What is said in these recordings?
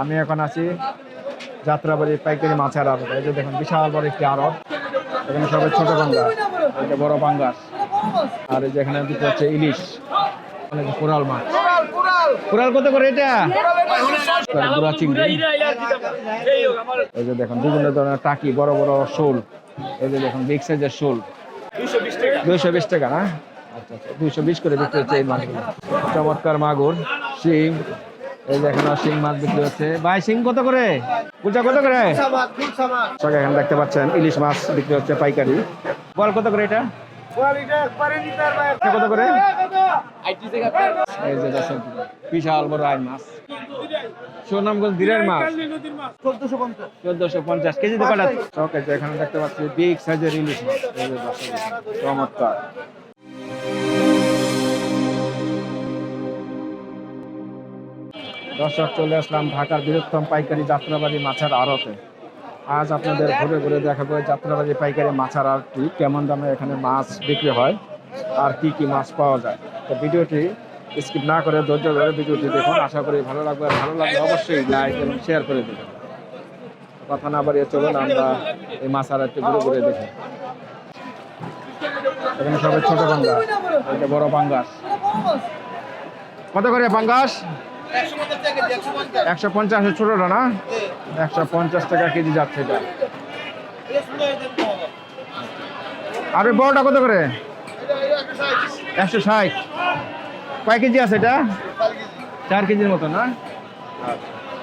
আমি এখন আছি যাত্রাবাড়ি পাইকারি মাছের আড়ত। এই যে দেখুন, বিশাল বড় একটি আড়ত। এখানে সবাই ছোট বাঙ্গাস এটা বড় বাঙ্গাস আর এই যে এখানে দিতে হচ্ছে ইলিশ কোরাল মাছ। কোরাল কত করে এটা? গুড়া চিংড়ি। এই যে দেখুন, বিভিন্ন ধরনের টাকি, বড় বড় শোল। এই যে দেখুন বিগ সাইজের শোল। দুইশো বিশ টাকা, না? আচ্ছা আচ্ছা দুইশো বিশ করে বিক্রি হচ্ছে এই মাছগুলো। চমৎকার মাগুর শিং এই যে এখানে শিং মাছ বিক্রি হচ্ছে। ভাই শিং কত করে? কুচা কত করে? সবাই এখানে দেখতে পাচ্ছেন ইলিশ মাছ বিক্রি হচ্ছে পাইকারি। বল কত করে এটা? কত করে? এই যে দর্শক বিশাল বড় আই মাছ। সুনামগঞ্জ মাছ। চোদ্দশো পঞ্চাশ। কেজি দোকান চকে এখানে দেখতে পাচ্ছি বিগ সাইজের ইলিশ মাছ। চমৎকার। দর্শক, চলে আসলাম ঢাকার বৃহত্তম পাইকারি যাত্রাবাড়ি মাছের আড়তে। আজ আপনাদের ঘুরে ঘুরে দেখাবো যাত্রাবাড়ি পাইকারি মাছের আড়তটি, কেমন দামে এখানে মাছ বিক্রি হয় আর কি কি মাছ পাওয়া যায়। তো ভিডিওটি স্কিপ না করে ধৈর্য ধরে ভিডিওটি দেখুন। আশা করি ভালো লাগবে। ভালো লাগলে অবশ্যই লাইক এবং শেয়ার করে দেবেন। কথা না বাড়িয়ে চলুন, আমরা এই মাছ আড়তটি ঘুরে ঘুরে দেখি। এখানে সবাই ছোট পাঙ্গাস এটা বড় পাঙ্গাস। কত করে পাঙ্গাস? একশো পঞ্চাশের ছোটটা না? একশো পঞ্চাশ টাকা কেজি যাচ্ছে এটা। আর বড়টা কত করে? একশো ষাট। কয় কেজি আছে এটা? চার কেজির মতো না?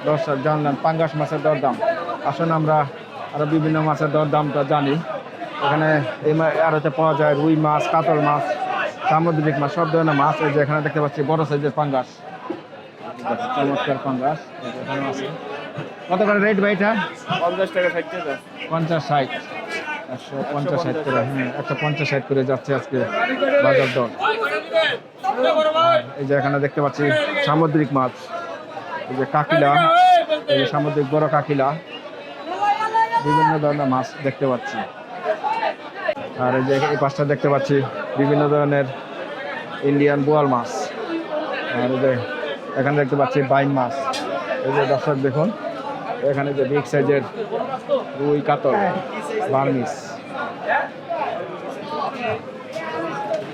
দশ জানলাম পাঙ্গাস মাছের দরদাম। আসুন আমরা আরও বিভিন্ন মাছের দরদামটা জানি। এখানে এই আর হচ্ছে পাওয়া যায় রুই মাছ কাতল মাছ সামুদ্রিক মাছ সব ধরনের মাছ। এই যে এখানে দেখতে পাচ্ছি বড় সাইজের পাঙ্গাস। চমৎকার যে এখানে আছে কত করে রেট ভাই এটা? পঞ্চাশ টাকা ষাট টাকা। পঞ্চাশ ষাট। একশো পঞ্চাশ ষাট করে হ্যাঁ একশো পঞ্চাশ ষাট করে যাচ্ছে আজকে বাজার দর। এই যে এখানে দেখতে পাচ্ছি সামুদ্রিক মাছ। এই যে কাকিলা এই যে সামুদ্রিক বড় কাকিলা। বিভিন্ন ধরনের মাছ দেখতে পাচ্ছি। আর এই যে এই পাশটা দেখতে পাচ্ছি বিভিন্ন ধরনের ইন্ডিয়ান বোয়াল মাছ। আর এই যে এখানে দেখতে পাচ্ছি বাইন মাছ। এই যে দর্শক দেখুন, এখানে যে বিগ সাইজের রুই কাতল বার্মিস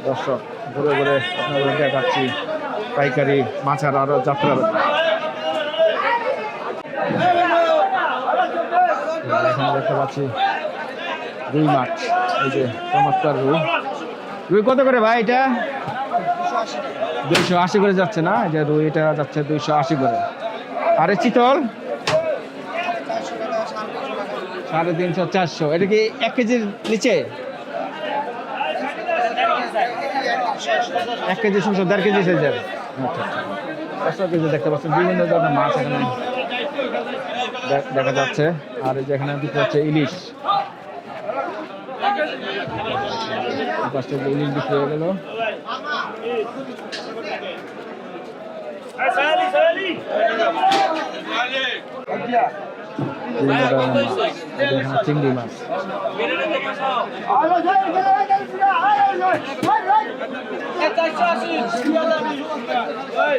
দর্শক, ঘুরে ঘুরে আপনাদের দেখাচ্ছি পাইকারি মাছের আরও যাত্রা। এখানে দেখতে পাচ্ছি রুই মাছ, এই যে চমৎকার রুই। রুই কত করে ভাই এটা? দুইশো আশি করে যাচ্ছে না? যে রুই এটা যাচ্ছে দুইশো আশি করে। আরে চিতল। সাড়ে তিনশো, চারশো। এটা কি এক কেজির নিচে? এক কেজি শুনছো দেড় কেজি সাইজের। আচ্ছা আচ্ছা। দেখতে পাচ্ছেন, বিভিন্ন ধরনের মাছ এখানে দেখা যাচ্ছে। আর এই যে হচ্ছে ইলিশ। ইলিশ বিক্রি হয়ে গেল। বিভিন্ন মাছ এই যে এখানে চিংড়ি মাছ এই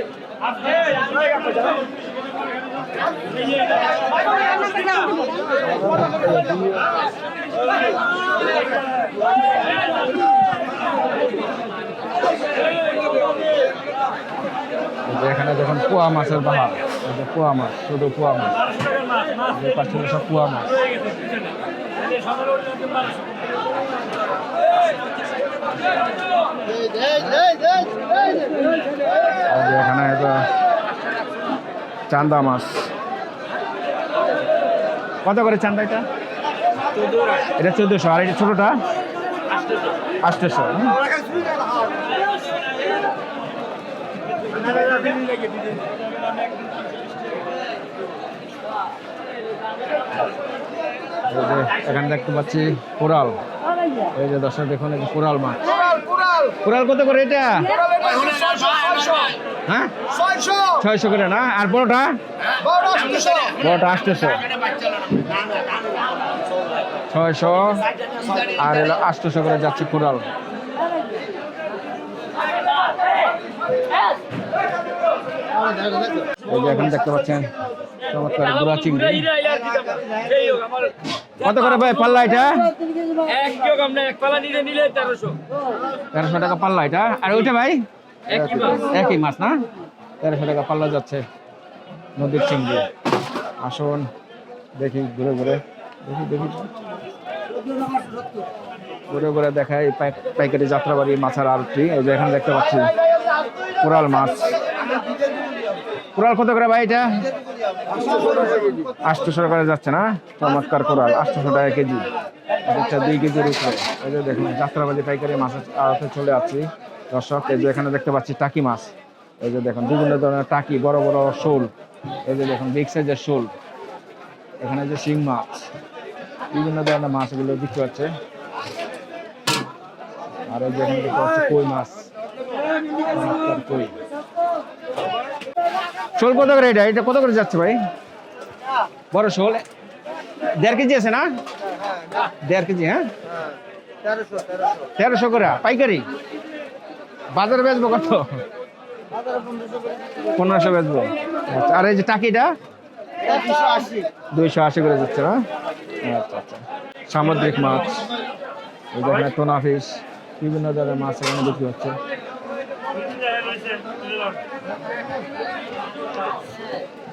যে এখানে যখন পোয়া মাছের বাহার এই যে পোয়া মাছ শুধু পোয়া মাছ যে পাশে সব পোয়া মাছ। এখানে এটা চান্দা মাছ। কত করে চান্দা এটা? এটা চোদ্দশো আর এটা ছোটটা? যে এখানে দেখতে পাচ্ছি কোরাল। এই যে দর্শক, দেখুন কোরাল মাছ। কোরাল কত করে এটা? হ্যাঁ? ছয়শো করে না? আর বড়টা? বড়টা আটশোশো ছয়শো। আর এলো করে যাচ্ছে কোরাল। এই যে এখন দেখতে পাচ্ছেন চমৎকার গুড়া চিংড়ি। কত করে ভাই পাল্লা এটা? তেরোশো। টাকা পাল্লা এটা। আর ওইটা ভাই? একই মাছ। না? তেরোশো টাকা পাল্লা যাচ্ছে নদীর চিংড়ি। আসুন দেখি ঘুরে ঘুরে। দেখি দেখি। ঘুরে ঘুরে দেখাই পাই- পাইকারি যাত্রাবাড়ি মাছের আরটি এই যে এখানে দেখতে পাচ্ছি কোরাল মাছ। কোরাল কত করে ভাই এটা? আটশোশো করে যাচ্ছে না? চমৎকার কোরাল আটশোশো টাকা কেজি। একটা দুই কেজির উপরে। এই দেখুন যাত্রাবাড়ি পাইকারি মাছের আড়তে চলে আসছি। দর্শক, এই যে এখানে দেখতে পাচ্ছি টাকি মাছ। এই যে দেখুন, বিভিন্ন ধরনের টাকি, বড় বড় শোল। এই যে দেখুন বিগ সাইজের শোল। এখানে যে শিং মাছ। বিভিন্ন ধরনের মাছগুলো বিক্রি হচ্ছে। আর এই যে এখানে দেখতে পাচ্ছি কই মাছ। কই। শোল কত করে এটা? এটা কত করে যাচ্ছে ভাই? বড় শোল? দেড় কেজি আছে না? দেড় কেজি হ্যাঁ? তেরোশো করে। পাইকারি? বাজারে বেচবো কত? পনেরোশো বেচবো। আচ্ছা আর এই যে টাকিটা? দুইশো আশি করে যাচ্ছে, না? আচ্ছা আচ্ছা। সামুদ্রিক মাছ। এই যে এখানে বিভিন্ন ধরনের মাছ এখানে বিক্রি হচ্ছে।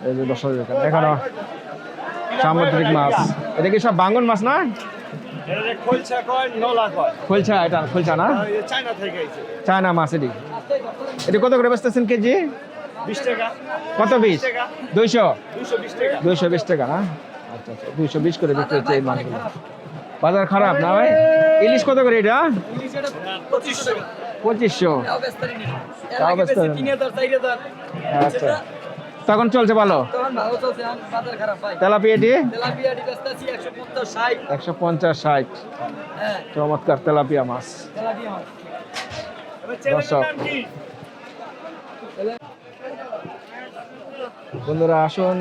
এই যে এখানে সামুদ্রিক মাছ। এটা কি সব বাঙ্গন মাছ না? খুলছা এটা খুলছা না? চায়না মাছ এটি। এটি কত করে বেচতেছেন কেজি? কত বিশ দুইশো? দুইশো বিশ টাকা। না? আচ্ছা আচ্ছা দুইশো বিশ করে বিক্রি হচ্ছে এই মাছগুলো। বাজার খারাপ না ভাই? ইলিশ কত করে এটা? পঁচিশ পঁচিশশো হাজার। আচ্ছা। তখন চলছে ভালো। তেলাপিয়াটি একশো পঞ্চাশ ষাট। হ্যাঁ। চমৎকার তেলাপিয়া মাছ। দর্শক। বন্ধুরা আসুন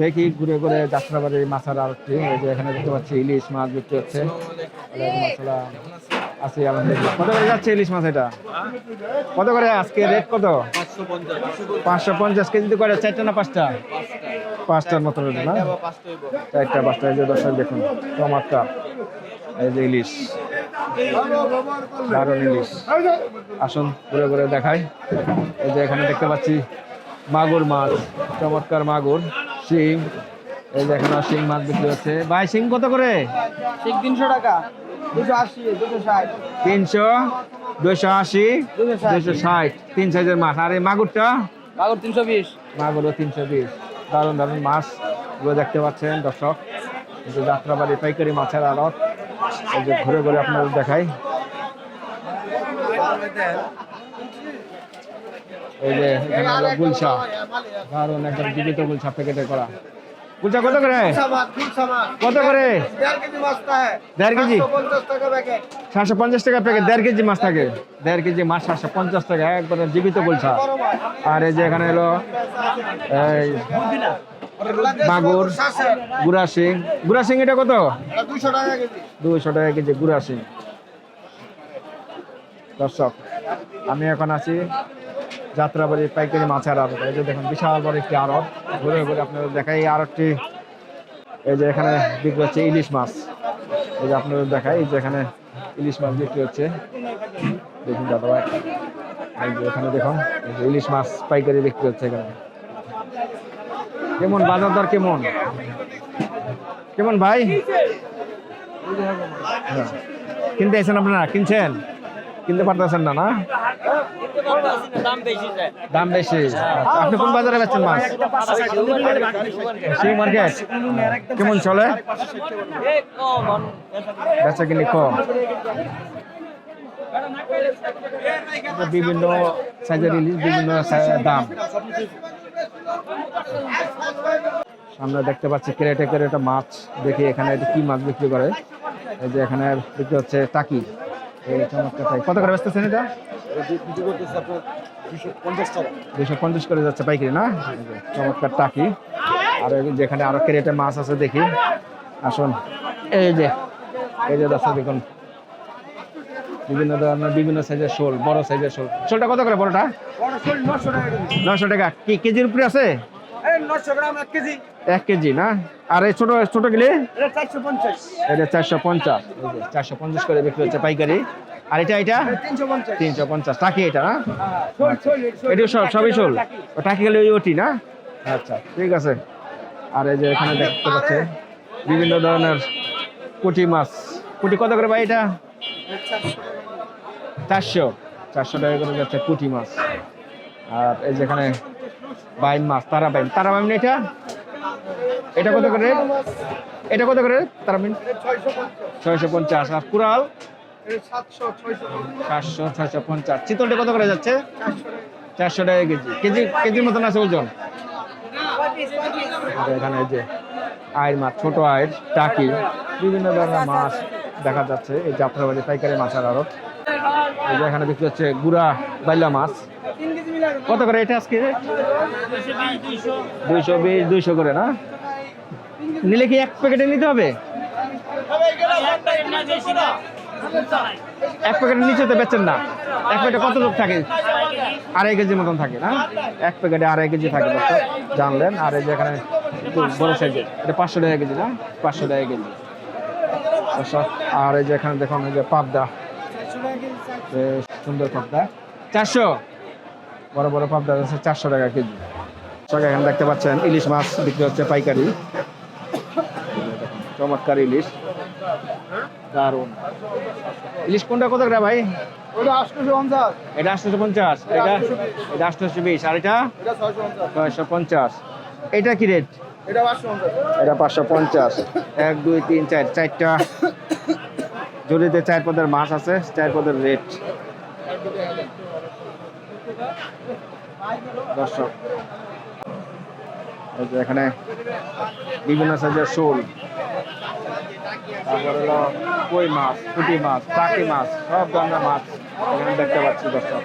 দেখি ঘুরে ঘুরে যাত্রাবাড়ির মাছের আরতি। এই এখানে দেখতে পাচ্ছি ইলিশ মাছ বিক্রি হচ্ছে। আছি, আলহামদুলিল্লাহ। কত করে যাচ্ছে ইলিশ মাছ এটা? কত করে আজকে? রেট কত? পাঁচশো পঞ্চাশ। কেজিতে করে চারটা না পাঁচটা? পাঁচটার মতো রেট না? চারটা, পাঁচটা, এই যে দর্শক দেখুন চমৎকার এই যে ইলিশ। দারুণ ইলিশ। আসুন, ঘুরে ঘুরে দেখাই। এই যে এখানে দেখতে পাচ্ছি মাগুর মাছ, চমৎকার মাগুর শিং এই যে এখানে শিং মাছ বিক্রি হচ্ছে। ভাই, শিং কত করে? ঠিক তিনশো টাকা। দুশো আশি দুশো ষাট। তিনশো দুইশো আশি দুশো ষাট। তিন সাইজের মাছ। আর এই মাগুরটা? মাগুর তিনশো বিশ। মাগুরও তিনশো বিশ। দারুণ দারুণ মাছ। গুলো দেখতে পাচ্ছেন দর্শক। যে যাত্রাবাড়ি পাইকারি মাছের আড়ত। এই যে ঘুরে ঘুরে আপনাদের দেখাই। এই যে এখানে গুলশা। দারুণ একদম জীবিত গুলশা প্যাকেটে করা। গুলশা কত করে? কত করে? দেড় কেজি সাতশো পঞ্চাশ টাকা প্যাকেট দেড় কেজি মাছ থাকে। দেড় কেজি মাছ সাতশো পঞ্চাশ টাকা একবারে জীবিত গুলশা আর এই যে এখানে এলো এই মাগুর গুড়া সিং গুড়া সিং এটা কত? দুইশো টাকা কেজি। গুড়া সিং দর্শক আমি এখন আছি যাত্রাবাড়ি পাইকারি মাছের আড়ত। এই যে দেখুন, বিশাল বড় একটি আড়ত। ঘুরে ঘুরে আপনাদের দেখাই এই আড়তটি। এই যে এখানে বিক্রি হচ্ছে ইলিশ মাছ। এই যে আপনাদের দেখাই, এই যে এখানে ইলিশ মাছ বিক্রি হচ্ছে। দেখুন দাদা ভাই, এই যে এখানে দেখুন, এই যে ইলিশ মাছ পাইকারি বিক্রি হচ্ছে এখানে। কেমন, বাজার দর কেমন? কেমন ভাই? হ্যাঁ। কিনতে এসেছেন আপনারা? কিনছেন? কিনতে পারতেছেন না না? দাম বেশি আপনি কোন বাজারে বেচছেন মাছ? মার্কেট। কেমন চলে? বেচা কিনি কম। বিভিন্ন সাইজের ইলিশ, বিভিন্ন দাম। সামনে দেখতে পাচ্ছি ক্রেটে ক্রেটে মাছ দেখি এখানে কি মাছ বিক্রি করে? এই যে এখানে বিক্রি হচ্ছে টাকি। এই চমৎকার টাকি কত করে বেচতেছেন এটা? দুশো পঞ্চাশ করে যাচ্ছে পাইকারি না? চমৎকার টাকি। আর যেখানে আরও ক্রেটে মাছ আছে দেখি। আসুন। এই যে এই যে দর্শক দেখুন। বিভিন্ন ধরনের বিভিন্ন সাইজের শোল বড় সাইজের শোল। শোলটা কত করে বড়টা? নশো টাকা কি কেজির উপরে আছে? নশো গ্রাম এক কেজি। এক কেজি না? আর এই ছোট ছোট গিলে এটা চারশো পঞ্চাশ। চারশো পঞ্চাশ। করে বিক্রি হচ্ছে পাইকারি। আর এটা এটা? তিনশো পঞ্চাশ। টাকি এটা না? শোল এটা সব সবই শোল? টাকি। গেলে ওই ওটি না? আচ্ছা ঠিক আছে। আর এই যে এখানে দেখতে পাচ্ছে বিভিন্ন ধরনের পুঁটি মাছ। পুঁটি কত করে ভাই এটা? চারশো। চারশো টাকা করে যাচ্ছে পুঁটি মাছ। আর এই যে এখানে বাইম মাছ তারা বাইম তারা বাইম না এটা? এটা কত করে? এটা কত করে তারা বাইম ছয়শো পঞ্চাশ। আর কুড়াল? সাতশো ছয়শো পঞ্চাশ। চিতলটা কত করে যাচ্ছে? চারশো টাকা কেজি। কেজি কেজির মতন আছে ওজন? এখানে যে আয়ের মাছ ছোট আয়ের টাকি বিভিন্ন ধরনের মাছ দেখা যাচ্ছে। এই যাত্রাবাড়ি পাইকারি মাছের আড়ত। এখানে বিক্রি হচ্ছে গুড়া বাইলা মাছ। কত করে এটা আজকে? দুইশো বিশ, দুইশো করে, না? নিলে কি এক প্যাকেটে নিতে হবে? এক প্যাকেটের নিচে তো বেচেন না। এক প্যাকেটে কত লোক থাকে? আড়াই কেজি মতন থাকে, না? এক প্যাকেটে আড়াই কেজি থাকে জানলেন আর এই যে এখানে বড় সাইজের। এটা পাঁচশো টাকা কেজি, না? পাঁচশো টাকা কেজি। আর এই যে এখানে দেখুন যে পাবদা। সুন্দর পাবদা। চারশো? বড় বড় পাবদা আছে চারশো টাকা কেজি। দর্শক এখানে দেখতে পাচ্ছেন ইলিশ মাছ বিক্রি হচ্ছে পাইকারি। চমৎকার ইলিশ। দারুণ। ইলিশ কোনটা কত করে ভাই? এটা আটশোশো পঞ্চাশ এটা? এটা আটশোশো বিশ আর এটা? এটা ছয়শো পঞ্চাশ। এটা কি রেট? এটা পাঁচশো পঞ্চাশ। এটা পাঁচশো পঞ্চাশ। এক দুই তিন চার চারটা। জড়িতে চার পদের মাছ আছে চার পদের রেট। দর্শক এই যে এখানে বিভিন্ন সাইজের শোল তারপর হলো কই মাছ পুঁটি মাছ টাকি মাছ সব ধরনের মাছ এখানে দেখতে পাচ্ছি দর্শক।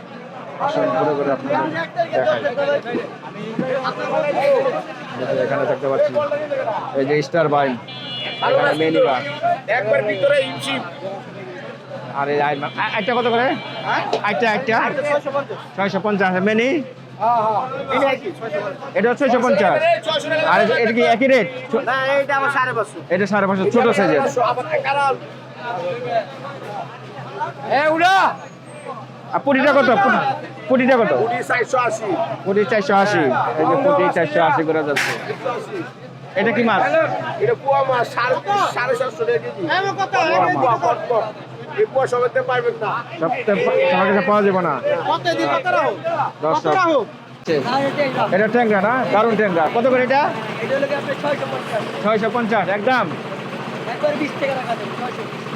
আসুন ঘুরে ঘুরে আপনাদের দেখাই। এখানে দেখতে পাচ্ছি এই যে স্টার বাইন এখানে একবার ভিতরে ইমশিপ আর এই একটা কত করে? একটা একটা ছয়শো পঞ্চাশ। মেনি হ্যাঁ হ্যাঁ এটা কি ছয়শো পঞ্চাশ। এটা আর এটা কি একই রেট এটা সাড়ে পাঁচশো ছোট সাইজের পুটিটা কত? পুটি- পুটিটা কত? পুটি চারশো আশি। এই যে পুটি চারশো আশি করে যাচ্ছে। এটা কি মাছ? এটা পোয়া মাছ সাড়ে সাড়ে সাতশো টাকা কেজি। সবাইতে পারবেন না। পাওয়া যাবে এটা ট্যাংরা না? ট্যাংরা। কত করে এটা? ছয়শো পঞ্চাশ। একদম।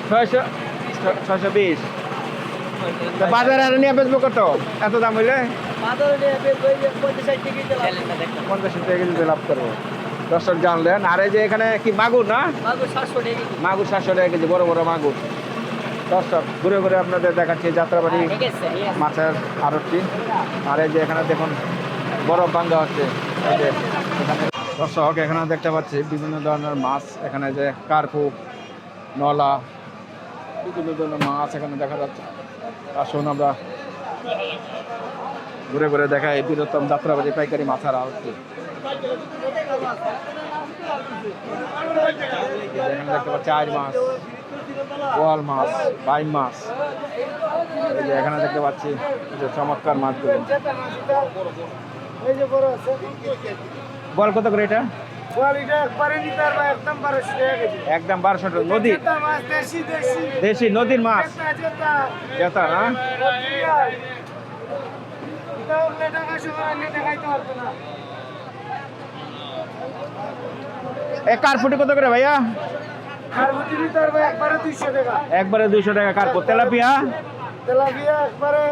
ছয়শো ছয়শো বিশ। তা বাজারে আর নিয়ে বেচবো কত? এত দাম হইলে? পঞ্চাশ টাকা লাভ করব। দর্শক জানলেন আর এই যে এখানে কি মাগুর না? মাগুর সাতশো টাকা কেজি বড় বড় মাগুর। দর্শক ঘুরে ঘুরে আপনাদের দেখাচ্ছি যাত্রাবাড়ি মাছের আড়তটি আর এই যে এখানে দেখুন বরফ ভাঙ্গা হচ্ছে। এই যে এখানে দর্শক এখানে দেখতে পাচ্ছি বিভিন্ন ধরনের মাছ। এখানে যে কার্পু নলা বিভিন্ন ধরনের মাছ এখানে দেখা যাচ্ছে। আসুন আমরা ঘুরে ঘুরে দেখাই বৃহত্তম যাত্রাবাড়ি পাইকারি মাছের আড়তটি এখানে দেখতে পাচ্ছি আইর মাছ। বোয়াল মাছ বাই মাছ। এখানে দেখতে পাচ্ছি যে চমৎকার মাছগুলো। বল কত করে এটা? একদম বারোশো টাকা। নদী? দেশি, নদীর মাছ। জেতা, না? এ কার্পুটি কত করে ভাইয়া? একবারে দুইশো টাকা একবারে দুইশো টাকা কার্পু তেলাপিয়া? তেলাপিয়া একবারে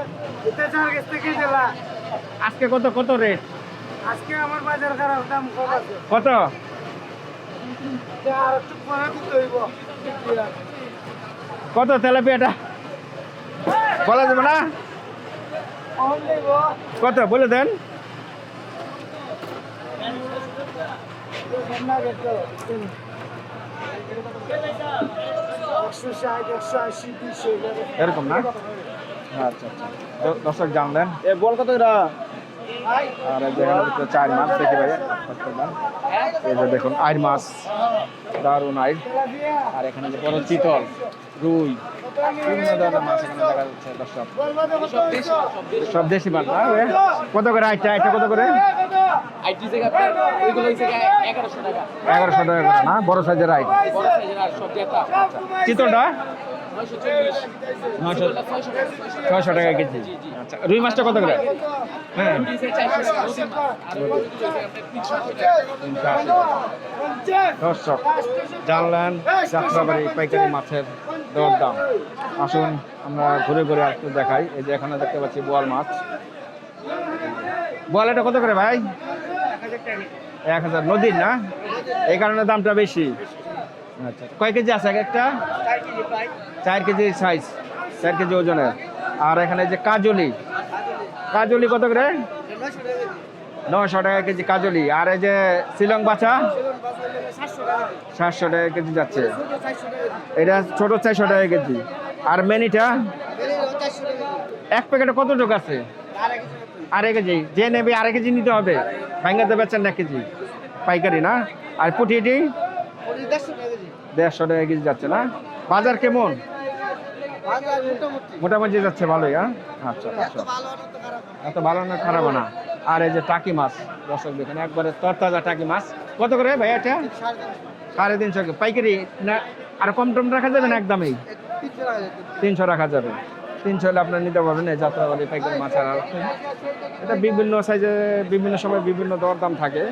আজকে কত কত রেট আজকে আমার বাজার খারাপ দাম কম আছে। কত? কত তেলাপিয়াটা? বলা যাবে না? কত? বলে দেন ষাট একশো আশি দুইশো এরকম না? আচ্ছা আচ্ছা। দর্শক জানলেন। এ বল কত এরা আর চার মাছ দেখি ভাই এই যে দেখুন আইর মাছ। দারুণ আইর আর এখানে যে বড় চিতল রুই। বিভিন্ন ধরনের মাছ এখানে দেখা যাচ্ছে দর্শক সব দেশি মাছ না কত করে আইটা? আইটা কত করে? এগারোশো টাকা। করে না? বড় সাইজের আইট। চিতলটা? ছয়শো টাকা কেজি। আচ্ছা রুই মাছটা কত করে? হ্যাঁ। দর্শক জানলেন যাত্রাবাড়ি পাইকারি মাছের দর দাম। আসুন, আমরা ঘুরে ঘুরে একটু দেখাই। এই যে এখানে দেখতে পাচ্ছি বোয়াল মাছ। বোয়াল এটা কত করে ভাই? এক হাজার। নদীর না? এই কারণে দামটা বেশি। আচ্ছা কয় কেজি আছে এক একটা? চার কেজি সাইজ চার কেজি ওজনের। আর এখানে যে কাজলি। কাজলি কত করে? নশো টাকা কেজি কাজলি। আর এই যে শিলং বাছা? সাতশো টাকা কেজি যাচ্ছে। এটা ছোট চারশো টাকা কেজি। আর মেনিটা? এক প্যাকেটে কত কতটুকু আছে? আড়াই কেজি। যে নেবে আড়াই কেজি নিতে হবে। ভাঙ্গাতে বেচেন এক কেজি। পাইকারি না? আর পুটিটি? দেড়শো টাকা কেজি যাচ্ছে না? বাজার কেমন? মোটামুটি। যাচ্ছে ভালোই হ্যাঁ? আচ্ছা আচ্ছা। এত ভালো না খারাপ না। আর এই যে টাকি মাছ, দর্শক দেখেন, একবারে তরতাজা টাকি মাছ। কত করে ভাই এটা? সাড়ে তিনশো পাইকারি না, আর কম টম রাখা যাবে না একদমই? তিনশো রাখা যাবে। তিনশো হলে আপনার নিতে পারবেন, এই যাত্রাবাড়ি পাইকারি মাছ আর এটা বিভিন্ন সাইজে বিভিন্ন সময় বিভিন্ন দরদাম থাকে।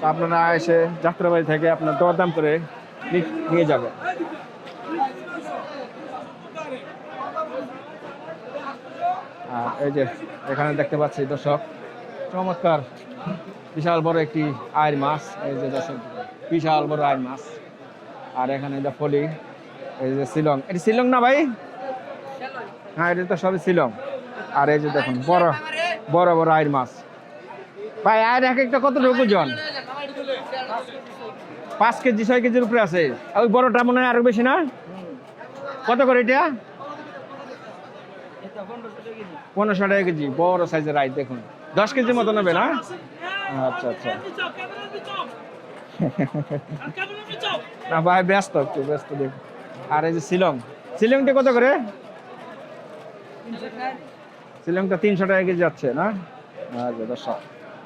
তো আপনারা এসে যাত্রাবাড়ি থেকে আপনার দরদাম করে নিয়ে যাবে আর এই যে এখানে দেখতে পাচ্ছি দর্শক চমৎকার। বিশাল বড় একটি আয়ের মাছ, এই যে দর্শক, বিশাল বড় আয়ের মাছ। আর এখানে যে ফলি, এই যে শিলং, এটি শিলং না ভাই? হ্যাঁ এটা তো সবই শিলং। আর এই যে দেখুন, বড় বড় বড় আয়ের মাছ। ভাই আয়ের এক একটা কতটুকু ওজন? পাঁচ কেজি, ছয় কেজির উপরে আছে। ওই বড়টা মনে হয় আরও বেশি না? কত করে এটা? পনেরোশো টাকা কেজি। বড় সাইজের আয় দেখুন। দশ কেজি মতো নেবে না আচ্ছা আচ্ছা। না, ভাই, ব্যস্ত একটু, ব্যস্ত দেখুন। আর এই যে শিলং, শিলংটা কত করে? শিলংটা তিনশো টাকা কেজি যাচ্ছে, না? আচ্ছা দর্শক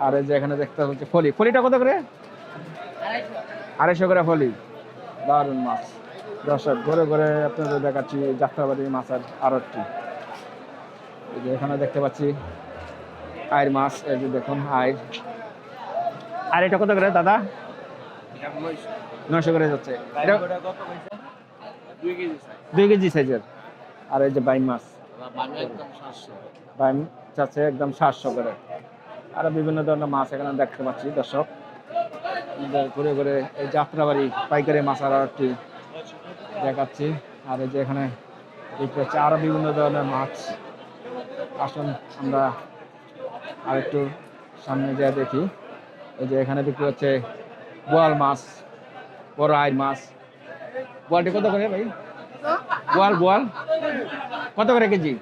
আর এই যে এখানে দেখতে হচ্ছে ফলি। ফলিটা কত করে? আড়াইশো করে ফলি। দারুণ মাছ। দর্শক, ঘুরে ঘুরে আপনাদের দেখাচ্ছি যাত্রাবাড়ি মাছের এই যে এখানে দেখতে পাচ্ছি আয়ের মাছ এই যে দেখুন আয়ের আর এটা কত করে দাদা? নয়শো করে যাচ্ছে। এটা দুই কেজি সাইজের। আর এই যে বাইম মাছ। বাইম চাচ্ছে একদম সাতশো করে। আরও বিভিন্ন ধরনের মাছ এখানে দেখতে পাচ্ছি দর্শক। ঘুরে ঘুরে এই যাত্রাবাড়ি পাইকারি মাছ আর একটি দেখাচ্ছি। আর এই যে এখানে দেখতে পাচ্ছি আরও বিভিন্ন ধরনের মাছ। আসুন আমরা আরেকটু সামনে যা দেখি, এই যে এখানে দেখতে হচ্ছে বোয়াল মাছ, বড় আইর মাছ। বোয়ালটি কত করে ভাই? বোয়াল বোয়াল। কত করে কেজি?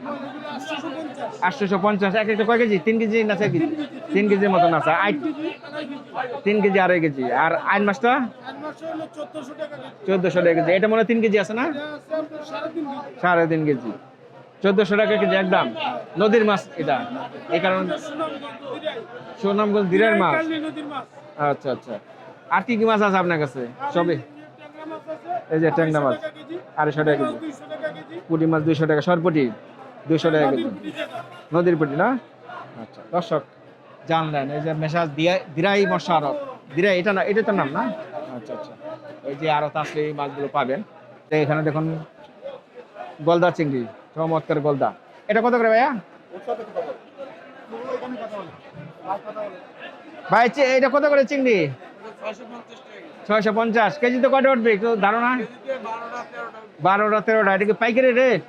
আটশোশো পঞ্চাশ। এক একটা কয় কেজি? তিন কেজি না চার কেজি? তিন কেজির মতন আছে। আই তিন কেজি আড়াই কেজি। আর আইন মাছটা? চোদ্দশো টাকা কেজি। এটা মনে হয় তিন কেজি আছে না? সাড়ে তিন কেজি। চোদ্দশো টাকা কেজি একদম। নদীর মাছ এটা। এই কারণে সুনামগঞ্জ দিনের মাছ। আচ্ছা আচ্ছা। আর কি কি মাছ আছে আপনার কাছে? সবই। এই যে ট্যাংরা মাছ। আড়াইশো টাকা কেজি। পুঁটি মাছ দুইশো টাকা। সরপুটি দুইশো টাকা কেজি। নদীর পুঁটি না? আচ্ছা দর্শক জানলেন, এই যে মেসাজ দিয়া দিরাই মশা আরত দিরাই, এটা না এটা তো নাম না? আচ্ছা আচ্ছা। ওই যে আরত আসলে এই মাছগুলো পাবেন। এখানে দেখুন গলদা চিংড়ি। চমৎকার গলদা। এটা কত করে ভাইয়া? ভাই এটা কত করে চিংড়ি? ছয়শো পঞ্চাশ। কেজি তো কটা উঠবে একটু ধারণা? বারোটা, তেরোটা। এটা কি পাইকারি রেট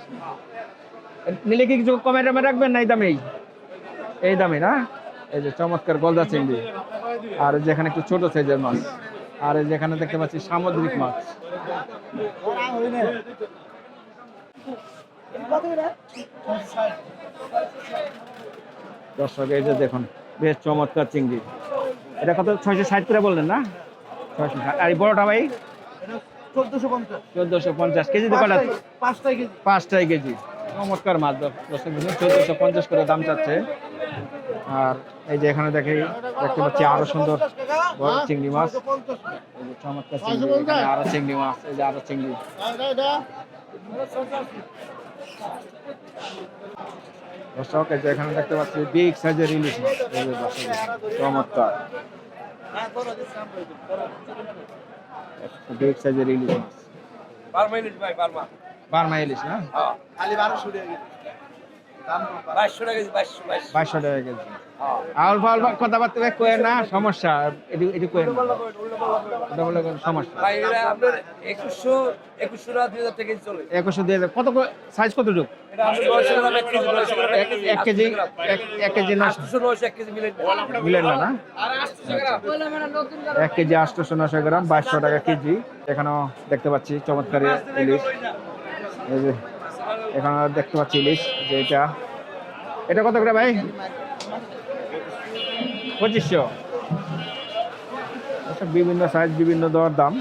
নিলে কি কিছু কমে টমে রাখবেন না এই দামেই? এই দামে না? এই যে চমৎকার গলদা চিংড়ি। আর এই যে এখানে একটু ছোট সাইজের মাছ। আর এই যে এখানে দেখতে পাচ্ছি সামুদ্রিক মাছ। দর্শক, এই যে দেখুন, বেশ চমৎকার চিংড়ি। এটা কত, ছয়শো ষাট করে বললেন না? ছয়শো ষাট। আর বড়টা ভাই? চোদ্দশো পঞ্চাশ। কেজি পাঁচটাই কেজি। চমৎকার মাছ দর্শক চোদ্দোশো পঞ্চাশ করে দাম চাচ্ছে। আর এই যে এখানে দেখে, দেখতে পাচ্ছি আরও সুন্দর বড় চিংড়ি মাছ। চমৎকার চিংড়ি আরও চিংড়ি মাছ, এই যে আরও চিংড়ি। দর্শক এই যে এখানে দেখতে পাচ্ছি বিগ সাইজের ইলিশ মাছ। চমৎকার। বিগ সাইজের ইলিশ মাছ। বারমা ইলিশ ভাই বারমা। বারমা ইলিশ না? খালি বারোশো টাকা। বাইশশো টাকা কেজি বাইশশো বাইশশো। বাইশশো টাকা কেজি। আউল ফাউল কথাবার্তা না সমস্যা। এটি এটি কোয়েন ওটা বলে সমস্যা। ভাই এটা আপনার একুশশো একুশশো টাকা দুই হাজার টাকা চলে। একুশশো দেবে। কত সাইজ কত টুক এটা আপনার নয়শো গ্রাম এক কেজি এক কেজি। এক কেজি মিলেন না? না এক আটশোশো নশো গ্রাম বাইশশো টাকা কেজি। এখানেও দেখতে পাচ্ছি চমৎকার ইলিশ। এই যে এখানে দেখতে পাচ্ছি ইলিশ যে এটা এটা কত করে ভাই? পঁচিশশো। বিভিন্ন সাইজ বিভিন্ন দর দাম।